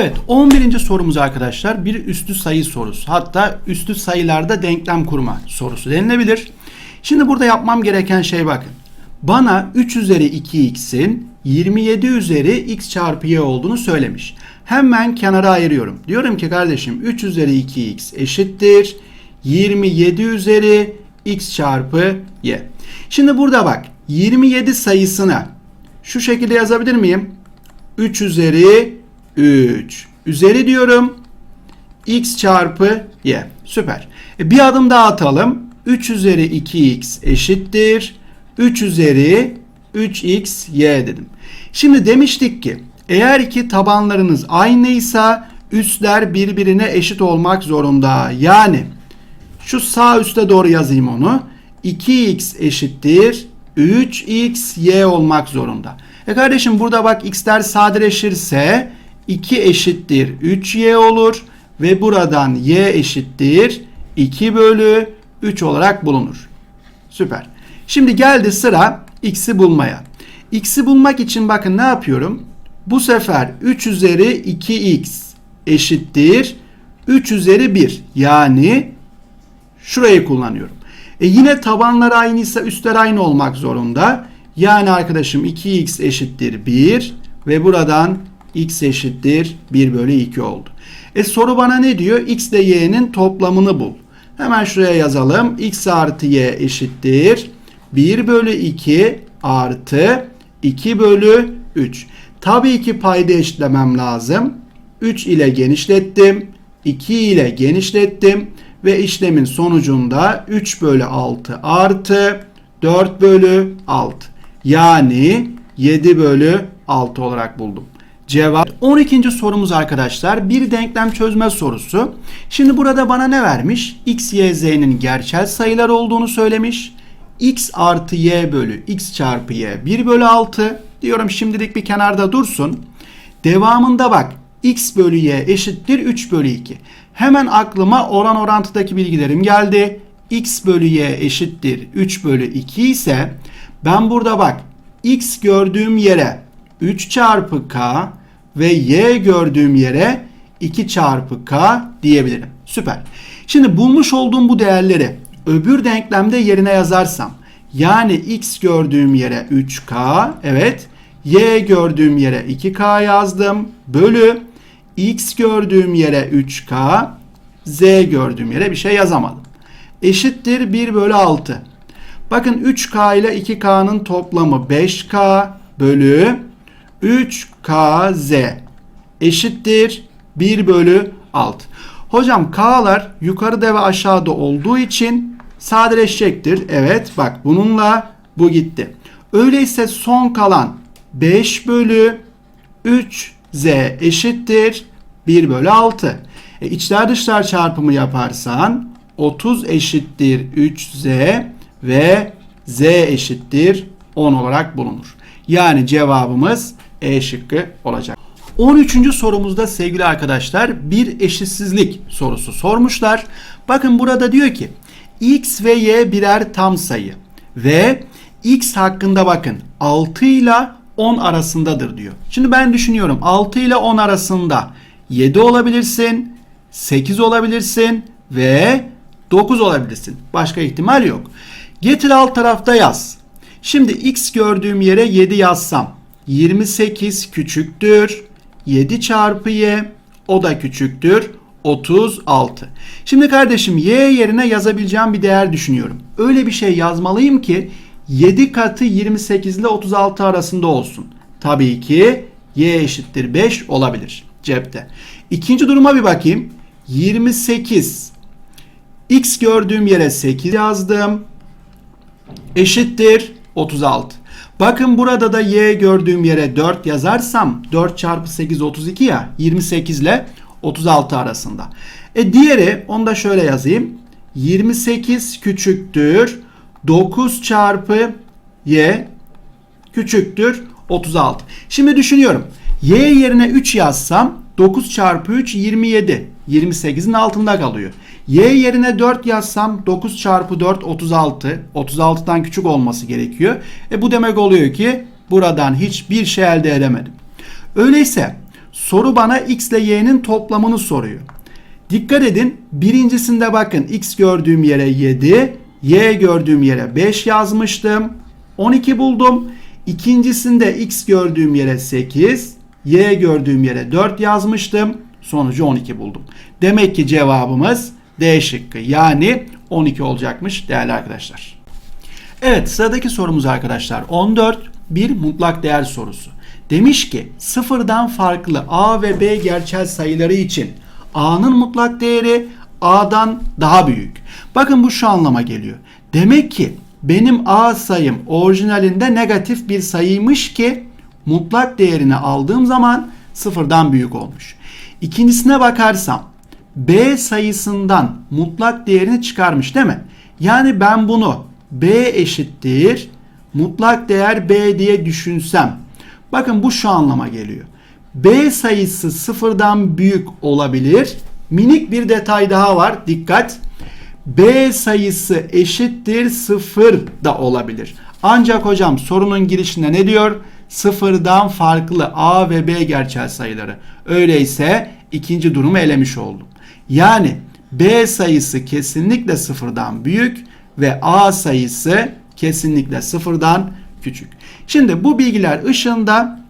Evet 11. sorumuz arkadaşlar bir üstü sayı sorusu. Hatta üstü sayılarda denklem kurma sorusu denilebilir. Şimdi burada yapmam gereken şey bakın. Bana 3 üzeri 2x'in 27 üzeri x çarpı y olduğunu söylemiş. Hemen kenara ayırıyorum. Diyorum ki kardeşim 3 üzeri 2x eşittir 27 üzeri x çarpı y. Şimdi burada bak 27 sayısını şu şekilde yazabilir miyim? 3 üzeri 3 üzeri diyorum x çarpı y. Süper. E, bir adım daha atalım. 3 üzeri 2x eşittir 3 üzeri 3x y dedim. Şimdi demiştik ki eğer ki tabanlarınız aynıysa üstler birbirine eşit olmak zorunda. Yani şu sağ üste doğru yazayım onu. 2x eşittir 3x y olmak zorunda. E kardeşim burada bak x'ler sadeleşirse 2 eşittir 3y olur ve buradan y eşittir 2 bölü 3 olarak bulunur. Süper. Şimdi geldi sıra x'i bulmaya. x'i bulmak için bakın ne yapıyorum? Bu sefer 3 üzeri 2x eşittir 3 üzeri 1. Yani şurayı kullanıyorum. E yine tabanlar aynıysa üstler aynı olmak zorunda. Yani arkadaşım 2x eşittir 1 ve buradan x eşittir 1 bölü 2 oldu. E soru bana ne diyor? x ile y'nin toplamını bul. Hemen şuraya yazalım. x artı y eşittir 1 bölü 2 artı 2 bölü 3. Tabii ki payda eşitlemem lazım. 3 ile genişlettim. 2 ile genişlettim. Ve işlemin sonucunda 3 bölü 6 artı 4 bölü 6. Yani 7 bölü 6 olarak buldum. Cevap 12. sorumuz arkadaşlar bir denklem çözme sorusu. Şimdi burada bana ne vermiş? x, y, z'nin gerçel sayılar olduğunu söylemiş. x artı y bölü x çarpı y 1 bölü 6 diyorum şimdilik bir kenarda dursun. Devamında bak x bölü y eşittir 3 bölü 2. Hemen aklıma oran orantıdaki bilgilerim geldi. x bölü y eşittir 3 bölü 2 ise ben burada bak x gördüğüm yere 3 çarpı k ve y gördüğüm yere 2 çarpı k diyebilirim. Süper. Şimdi bulmuş olduğum bu değerleri öbür denklemde yerine yazarsam yani x gördüğüm yere 3k evet y gördüğüm yere 2k yazdım bölü x gördüğüm yere 3k z gördüğüm yere bir şey yazamadım. Eşittir 1 bölü 6. Bakın 3k ile 2k'nın toplamı 5k bölü 3kz eşittir 1 bölü 6. Hocam k'lar yukarıda ve aşağıda olduğu için sadeleşecektir. Evet bak bununla bu gitti. Öyleyse son kalan 5 bölü 3z eşittir 1 bölü 6. E, içler dışlar çarpımı yaparsan 30 eşittir 3z ve z eşittir 10 olarak bulunur. Yani cevabımız E şıkkı olacak. 13. sorumuzda sevgili arkadaşlar bir eşitsizlik sorusu sormuşlar. Bakın burada diyor ki x ve y birer tam sayı ve x hakkında bakın 6 ile 10 arasındadır diyor. Şimdi ben düşünüyorum 6 ile 10 arasında 7 olabilirsin, 8 olabilirsin ve 9 olabilirsin. Başka ihtimal yok. Getir alt tarafta yaz. Şimdi x gördüğüm yere 7 yazsam 28 küçüktür 7 çarpı y o da küçüktür 36. Şimdi kardeşim y yerine yazabileceğim bir değer düşünüyorum. Öyle bir şey yazmalıyım ki 7 katı 28 ile 36 arasında olsun. Tabii ki y eşittir 5 olabilir cepte. İkinci duruma bir bakayım. 28 x gördüğüm yere 8 yazdım. Eşittir 36. Bakın burada da y gördüğüm yere 4 yazarsam 4 çarpı 8 32 ya 28 ile 36 arasında. E diğeri onu da şöyle yazayım. 28 küçüktür 9 çarpı y küçüktür 36. Şimdi düşünüyorum. Y yerine 3 yazsam 9 çarpı 3 27. 28'in altında kalıyor. Y yerine 4 yazsam 9 çarpı 4 36. 36'dan küçük olması gerekiyor. E bu demek oluyor ki buradan hiçbir şey elde edemedim. Öyleyse soru bana x ile y'nin toplamını soruyor. Dikkat edin birincisinde bakın x gördüğüm yere 7, y gördüğüm yere 5 yazmıştım. 12 buldum. İkincisinde x gördüğüm yere 8, y gördüğüm yere 4 yazmıştım. Sonucu 12 buldum. Demek ki cevabımız D şıkkı yani 12 olacakmış değerli arkadaşlar. Evet sıradaki sorumuz arkadaşlar 14 bir mutlak değer sorusu. Demiş ki sıfırdan farklı a ve b gerçel sayıları için a'nın mutlak değeri a'dan daha büyük. Bakın bu şu anlama geliyor. Demek ki benim a sayım orijinalinde negatif bir sayıymış ki mutlak değerini aldığım zaman sıfırdan büyük olmuş. İkincisine bakarsam b sayısından mutlak değerini çıkarmış değil mi? Yani ben bunu b eşittir mutlak değer b diye düşünsem. Bakın bu şu anlama geliyor. b sayısı sıfırdan büyük olabilir. Minik bir detay daha var. Dikkat. b sayısı eşittir sıfır da olabilir. Ancak hocam sorunun girişinde ne diyor? Sıfırdan farklı a ve b gerçel sayıları. Öyleyse ikinci durumu elemiş oldum. Yani b sayısı kesinlikle sıfırdan büyük ve a sayısı kesinlikle sıfırdan küçük. Şimdi bu bilgiler ışığında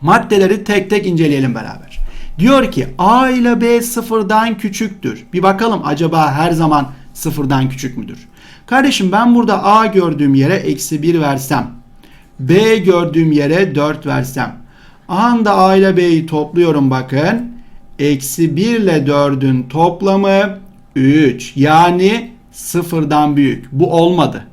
maddeleri tek tek inceleyelim beraber. Diyor ki a ile b sıfırdan küçüktür. Bir bakalım acaba her zaman sıfırdan küçük müdür? Kardeşim ben burada a gördüğüm yere eksi 1 versem, b gördüğüm yere 4 versem, anda a ile b'yi topluyorum bakın. Eksi 1 ile 4'ün toplamı 3. Yani sıfırdan büyük. Bu olmadı.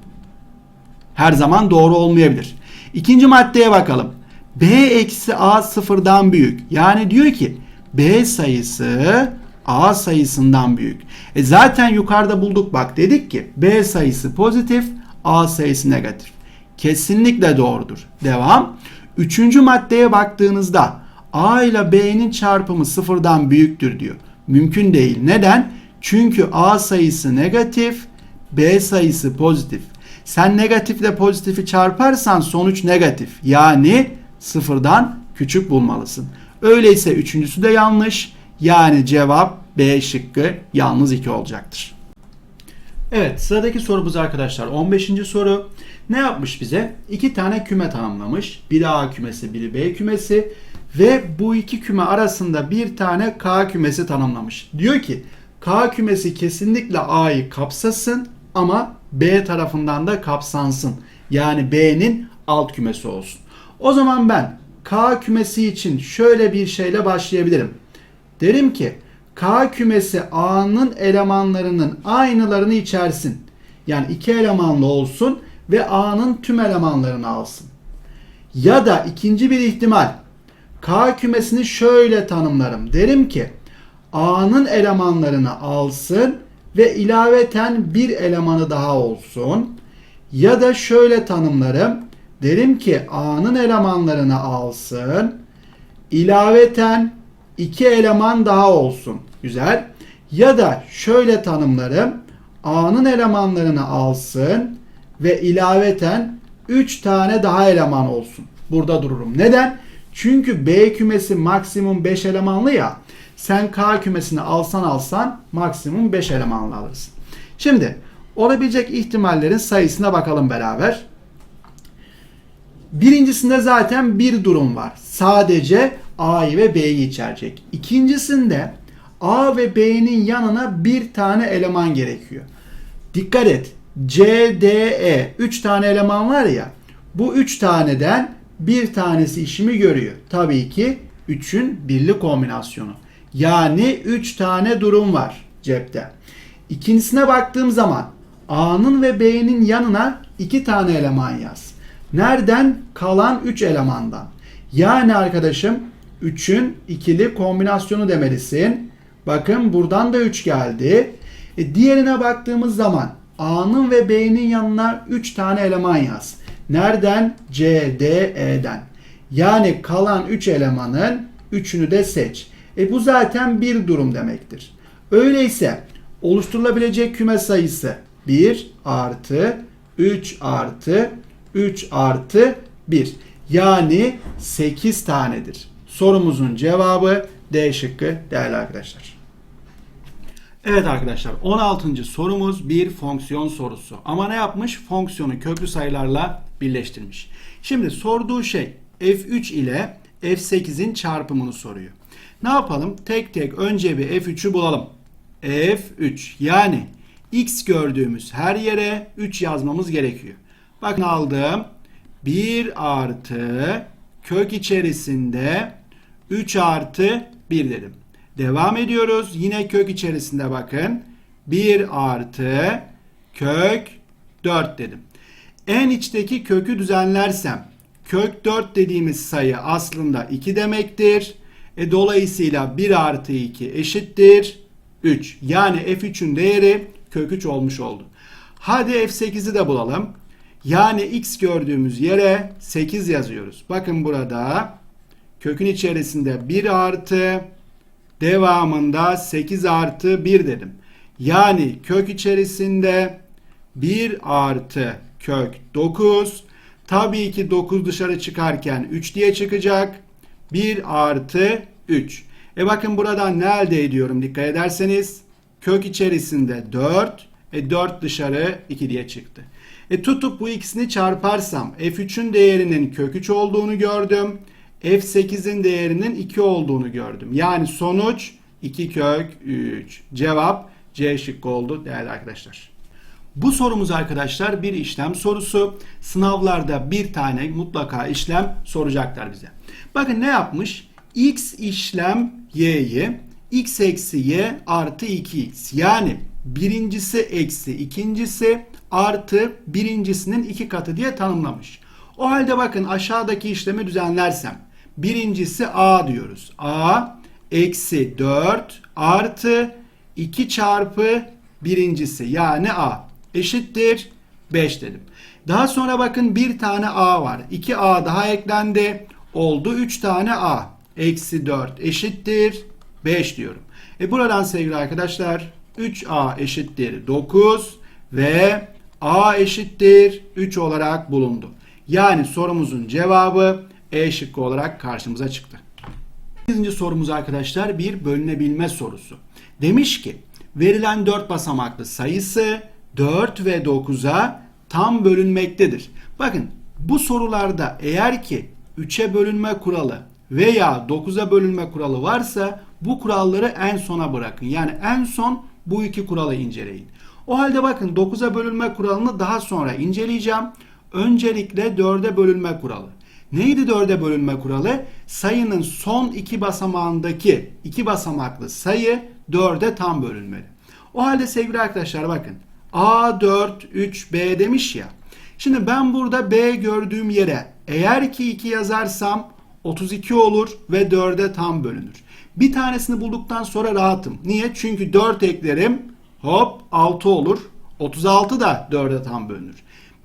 Her zaman doğru olmayabilir. İkinci maddeye bakalım. B eksi A sıfırdan büyük. Yani diyor ki B sayısı A sayısından büyük. E zaten yukarıda bulduk bak dedik ki B sayısı pozitif A sayısı negatif. Kesinlikle doğrudur. Devam. Üçüncü maddeye baktığınızda A ile B'nin çarpımı sıfırdan büyüktür diyor. Mümkün değil. Neden? Çünkü A sayısı negatif, B sayısı pozitif. Sen negatifle pozitifi çarparsan sonuç negatif. Yani sıfırdan küçük bulmalısın. Öyleyse üçüncüsü de yanlış. Yani cevap B şıkkı yalnız 2 olacaktır. Evet sıradaki sorumuz arkadaşlar 15. soru. Ne yapmış bize? İki tane küme tanımlamış. Biri A kümesi, biri B kümesi ve bu iki küme arasında bir tane K kümesi tanımlamış. Diyor ki K kümesi kesinlikle A'yı kapsasın ama B tarafından da kapsansın. Yani B'nin alt kümesi olsun. O zaman ben K kümesi için şöyle bir şeyle başlayabilirim. Derim ki K kümesi A'nın elemanlarının aynılarını içersin. Yani iki elemanlı olsun ve A'nın tüm elemanlarını alsın. Ya da ikinci bir ihtimal K kümesini şöyle tanımlarım. Derim ki A'nın elemanlarını alsın ve ilaveten bir elemanı daha olsun. Ya da şöyle tanımlarım. Derim ki A'nın elemanlarını alsın. ilaveten iki eleman daha olsun. Güzel. Ya da şöyle tanımlarım. A'nın elemanlarını alsın ve ilaveten 3 tane daha eleman olsun. Burada dururum. Neden? Çünkü B kümesi maksimum 5 elemanlı ya. Sen K kümesini alsan alsan maksimum 5 elemanlı alırsın. Şimdi olabilecek ihtimallerin sayısına bakalım beraber. Birincisinde zaten bir durum var. Sadece A'yı ve B'yi içerecek. İkincisinde A ve B'nin yanına bir tane eleman gerekiyor. Dikkat et. C, D, E 3 tane eleman var ya. Bu 3 taneden bir tanesi işimi görüyor. Tabii ki 3'ün birli kombinasyonu. Yani 3 tane durum var cepte. İkincisine baktığım zaman A'nın ve B'nin yanına 2 tane eleman yaz. Nereden? Kalan 3 elemandan. Yani arkadaşım 3'ün ikili kombinasyonu demelisin. Bakın buradan da 3 geldi. E, diğerine baktığımız zaman A'nın ve B'nin yanına 3 tane eleman yaz. Nereden? C, D, E'den. Yani kalan 3 elemanın 3'ünü de seç. E bu zaten bir durum demektir. Öyleyse oluşturulabilecek küme sayısı 1 artı 3 artı 3 artı 1. Yani 8 tanedir. sorumuzun cevabı D şıkkı değerli arkadaşlar. Evet arkadaşlar 16. sorumuz bir fonksiyon sorusu. Ama ne yapmış? Fonksiyonu köklü sayılarla birleştirmiş. Şimdi sorduğu şey f3 ile f8'in çarpımını soruyor. Ne yapalım? Tek tek önce bir f3'ü bulalım. f3 yani x gördüğümüz her yere 3 yazmamız gerekiyor. Bakın aldım. 1 artı kök içerisinde 3 artı 1 dedim. Devam ediyoruz. Yine kök içerisinde bakın. 1 artı kök 4 dedim. En içteki kökü düzenlersem kök 4 dediğimiz sayı aslında 2 demektir. E, dolayısıyla 1 artı 2 eşittir 3. Yani f3'ün değeri kök 3 olmuş oldu. Hadi f8'i de bulalım. Yani x gördüğümüz yere 8 yazıyoruz. Bakın burada kökün içerisinde 1 artı devamında 8 artı 1 dedim. Yani kök içerisinde 1 artı kök 9. Tabii ki 9 dışarı çıkarken 3 diye çıkacak. 1 artı 3. E bakın buradan ne elde ediyorum dikkat ederseniz. Kök içerisinde 4. E 4 dışarı 2 diye çıktı. E tutup bu ikisini çarparsam f3'ün değerinin kök 3 olduğunu gördüm. f8'in değerinin 2 olduğunu gördüm. Yani sonuç 2 kök 3. Cevap C şıkkı oldu değerli arkadaşlar. Bu sorumuz arkadaşlar bir işlem sorusu. Sınavlarda bir tane mutlaka işlem soracaklar bize. Bakın ne yapmış? X işlem y'yi x eksi y artı 2x. Yani birincisi eksi ikincisi artı birincisinin iki katı diye tanımlamış. O halde bakın aşağıdaki işlemi düzenlersem birincisi a diyoruz. a eksi 4 artı 2 çarpı birincisi yani a eşittir 5 dedim. Daha sonra bakın bir tane a var. 2a daha eklendi. Oldu 3 tane a. Eksi 4 eşittir 5 diyorum. E buradan sevgili arkadaşlar 3a eşittir 9 ve a eşittir 3 olarak bulundu. Yani sorumuzun cevabı E şıkkı olarak karşımıza çıktı. 8. sorumuz arkadaşlar bir bölünebilme sorusu. Demiş ki verilen 4 basamaklı sayısı 4 ve 9'a tam bölünmektedir. Bakın bu sorularda eğer ki 3'e bölünme kuralı veya 9'a bölünme kuralı varsa bu kuralları en sona bırakın. Yani en son bu iki kuralı inceleyin. O halde bakın 9'a bölünme kuralını daha sonra inceleyeceğim. Öncelikle 4'e bölünme kuralı. Neydi 4'e bölünme kuralı? Sayının son iki basamağındaki iki basamaklı sayı 4'e tam bölünmeli. O halde sevgili arkadaşlar bakın A4 3B demiş ya. Şimdi ben burada B gördüğüm yere eğer ki 2 yazarsam 32 olur ve 4'e tam bölünür. Bir tanesini bulduktan sonra rahatım. Niye? Çünkü 4 eklerim hop 6 olur. 36 da 4'e tam bölünür.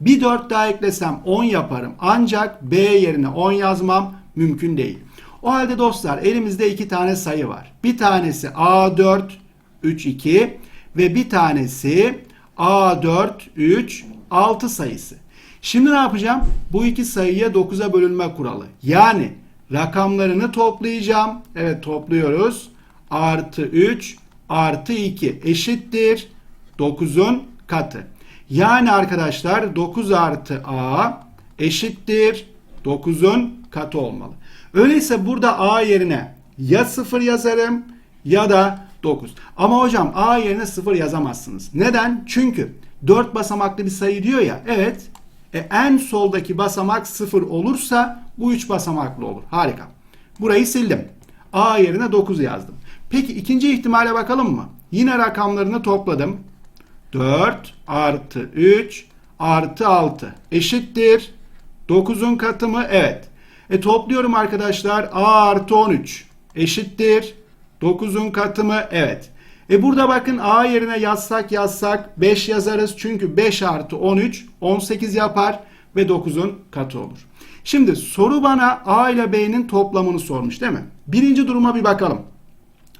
Bir 4 daha eklesem 10 yaparım. Ancak B yerine 10 yazmam mümkün değil. O halde dostlar elimizde iki tane sayı var. Bir tanesi A4 3 2 ve bir tanesi A4 3 6 sayısı. Şimdi ne yapacağım? Bu iki sayıya 9'a bölünme kuralı. Yani rakamlarını toplayacağım. Evet topluyoruz. Artı 3 artı 2 eşittir 9'un katı. Yani arkadaşlar 9 artı a eşittir 9'un katı olmalı. Öyleyse burada a yerine ya 0 yazarım ya da 9. Ama hocam a yerine 0 yazamazsınız. Neden? Çünkü 4 basamaklı bir sayı diyor ya. Evet. E, en soldaki basamak 0 olursa bu 3 basamaklı olur. Harika. Burayı sildim. A yerine 9 yazdım. Peki ikinci ihtimale bakalım mı? Yine rakamlarını topladım. 4 artı 3 artı 6 eşittir. 9'un katı mı? Evet. E topluyorum arkadaşlar. A artı 13 eşittir. 9'un katı mı? Evet. E burada bakın A yerine yazsak yazsak 5 yazarız. Çünkü 5 artı 13 18 yapar ve 9'un katı olur. Şimdi soru bana A ile B'nin toplamını sormuş değil mi? Birinci duruma bir bakalım.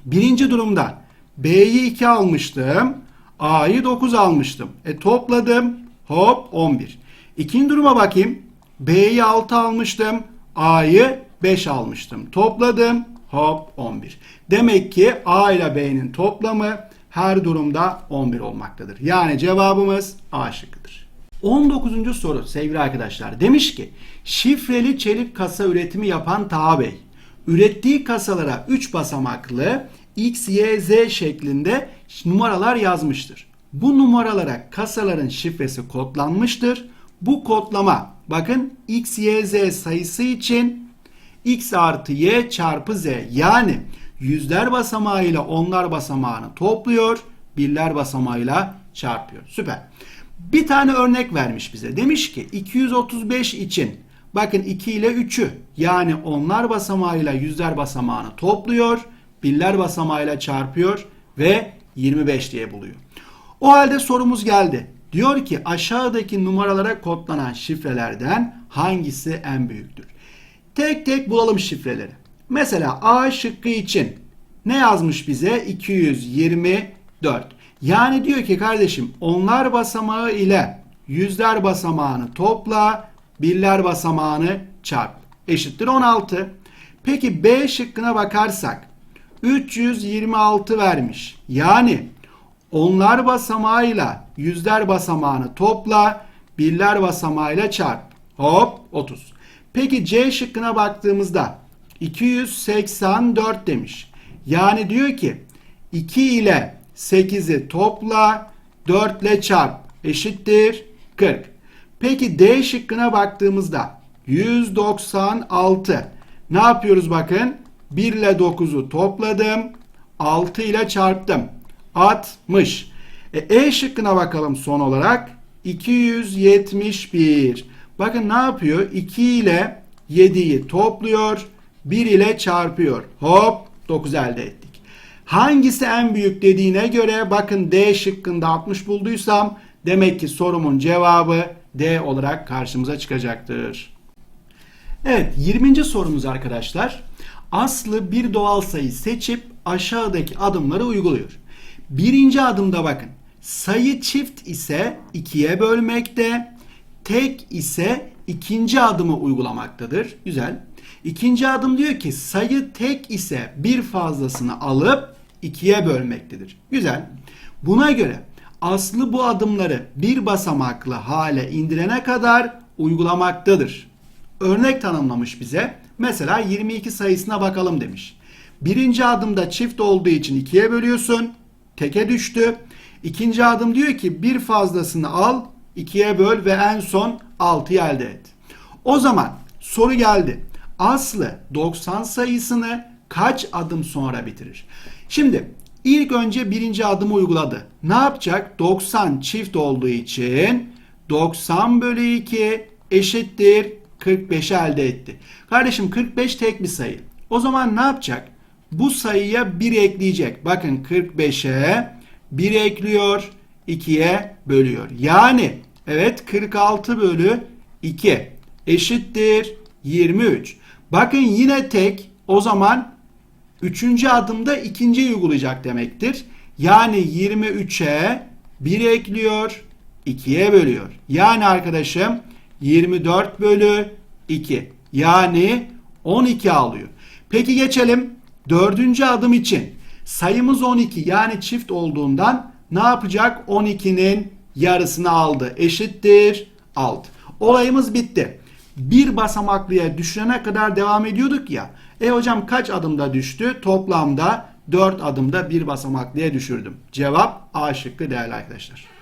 Birinci durumda B'yi 2 almıştım. A'yı 9 almıştım. E topladım. Hop 11. İkinci duruma bakayım. B'yi 6 almıştım. A'yı 5 almıştım. Topladım. Hop 11. Demek ki A ile B'nin toplamı her durumda 11 olmaktadır. Yani cevabımız A şıkkıdır. 19. soru sevgili arkadaşlar. Demiş ki şifreli çelik kasa üretimi yapan Taha Bey ürettiği kasalara 3 basamaklı X, Y, Z şeklinde numaralar yazmıştır. Bu numaralara kasaların şifresi kodlanmıştır. Bu kodlama bakın X, Y, Z sayısı için X artı Y çarpı Z yani yüzler basamağıyla onlar basamağını topluyor, birler basamağıyla çarpıyor. Süper. Bir tane örnek vermiş bize. Demiş ki 235 için bakın 2 ile 3'ü yani onlar basamağıyla yüzler basamağını topluyor, birler basamağıyla çarpıyor ve 25 diye buluyor. O halde sorumuz geldi. Diyor ki aşağıdaki numaralara kodlanan şifrelerden hangisi en büyüktür? Tek tek bulalım şifreleri. Mesela A şıkkı için ne yazmış bize? 224. Yani diyor ki kardeşim onlar basamağı ile yüzler basamağını topla, birler basamağını çarp. Eşittir 16. Peki B şıkkına bakarsak 326 vermiş. Yani onlar basamağıyla yüzler basamağını topla, birler basamağıyla çarp. Hop 30. Peki C şıkkına baktığımızda 284 demiş. Yani diyor ki 2 ile 8'i topla 4 ile çarp eşittir 40. Peki D şıkkına baktığımızda 196. Ne yapıyoruz bakın? 1 ile 9'u topladım. 6 ile çarptım. 60. E, e şıkkına bakalım son olarak. 271. Bakın ne yapıyor? 2 ile 7'yi topluyor. 1 ile çarpıyor. Hop 9 elde ettik. Hangisi en büyük dediğine göre bakın D şıkkında 60 bulduysam demek ki sorumun cevabı D olarak karşımıza çıkacaktır. Evet 20. sorumuz arkadaşlar. Aslı bir doğal sayı seçip aşağıdaki adımları uyguluyor. Birinci adımda bakın sayı çift ise ikiye bölmekte, tek ise ikinci adımı uygulamaktadır. Güzel. İkinci adım diyor ki sayı tek ise bir fazlasını alıp ikiye bölmektedir. Güzel. Buna göre Aslı bu adımları bir basamaklı hale indirene kadar uygulamaktadır. Örnek tanımlamış bize. Mesela 22 sayısına bakalım demiş. Birinci adımda çift olduğu için ikiye bölüyorsun. Teke düştü. İkinci adım diyor ki bir fazlasını al, ikiye böl ve en son 6'yı elde et. O zaman soru geldi. Aslı 90 sayısını kaç adım sonra bitirir? Şimdi ilk önce birinci adımı uyguladı. Ne yapacak? 90 çift olduğu için 90 bölü 2 eşittir 45 elde etti. Kardeşim 45 tek bir sayı. O zaman ne yapacak? Bu sayıya 1 ekleyecek. Bakın 45'e 1 ekliyor, 2'ye bölüyor. Yani evet 46 bölü 2 eşittir 23. Bakın yine tek o zaman üçüncü adımda ikinciyi uygulayacak demektir. Yani 23'e 1 ekliyor, 2'ye bölüyor. Yani arkadaşım 24 bölü 2. Yani 12 alıyor. Peki geçelim dördüncü adım için. Sayımız 12 yani çift olduğundan ne yapacak? 12'nin yarısını aldı. Eşittir 6. Olayımız bitti. Bir basamaklıya düşürene kadar devam ediyorduk ya. E hocam kaç adımda düştü? Toplamda 4 adımda bir basamaklıya düşürdüm. Cevap A şıkkı değerli arkadaşlar.